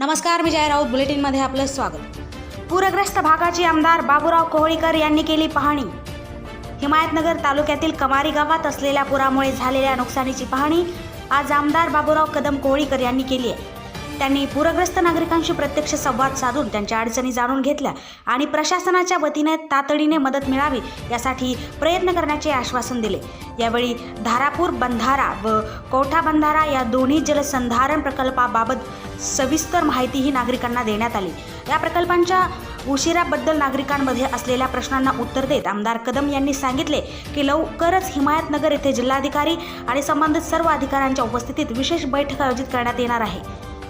नमस्कार मी जय राऊत. बुलेटिनमध्ये आपलं स्वागत. पूरग्रस्त भागाची आमदार बाबूराव कोहळीकर यांनी केली पाहणी. हिमायतनगर तालुक्यातील कमारी गावात असलेल्या पुरामुळे झालेल्या नुकसानीची पाहणी आज आमदार बाबूराव कदम कोहळीकर यांनी केली आहे. त्यांनी पूरग्रस्त नागरिकांशी प्रत्यक्ष संवाद साधून त्यांच्या अडचणी जाणून घेतल्या आणि प्रशासनाच्या वतीने तातडीने मदत मिळावी यासाठी प्रयत्न करण्याचे आश्वासन दिले. यावेळी धारापूर बंधारा व कोठा बंधारा या दोन्ही जलसंधारण प्रकल्पाबाबत सविस्तर माहितीही नागरिकांना देण्यात आली. या प्रकल्पांच्या उशिराबद्दल नागरिकांमध्ये असलेल्या प्रश्नांना उत्तर देत आमदार कदम यांनी सांगितले की लवकरच हिमायतनगर येथे जिल्हाधिकारी आणि संबंधित सर्व अधिकाऱ्यांच्या उपस्थितीत विशेष बैठक आयोजित करण्यात येणार आहे.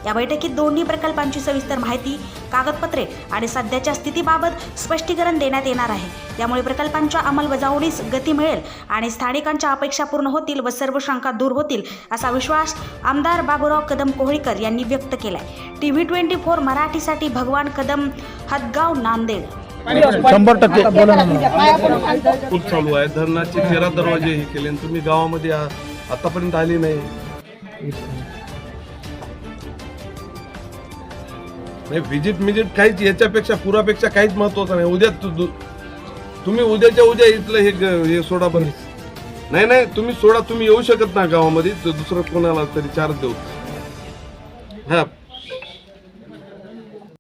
या बैठकीत दोन्ही प्रकल्पांची सविस्तर माहिती कागदपत्रे आणि सध्याच्या स्थितीबाबत स्पष्टीकरण देण्यात येणार आहे. त्यामुळे प्रकल्पांच्या अंमलबजावणीस गती मिळेल आणि स्थानिकांच्या अपेक्षा पूर्ण होतील व सर्व शंका दूर होतील असा विश्वास आमदार बाबूराव कदम कोहळीकर यांनी व्यक्त केलाय. टीव्ही ट्वेंटी फोर मराठीसाठी भगवान कदम हदगाव नांदेड. शंभर टक्के. खूप चालू आहे. धरणाचे तेरा दरवाजे हे केले तुम्ही गावामध्ये आतापर्यंत आले नाही. नाही व्हिजिट मिजिट काहीच याच्यापेक्षा पुरापेक्षा काहीच महत्वाचं नाही. उद्या तु- तुम्ही उद्याच्या उद्या इथलं हे ग- हे सोडा बरं नाही नाही तुम्ही सोडा तुम्ही येऊ शकत ना गावामध्ये. दुसरं कोणाला तरी चार देऊ. हा.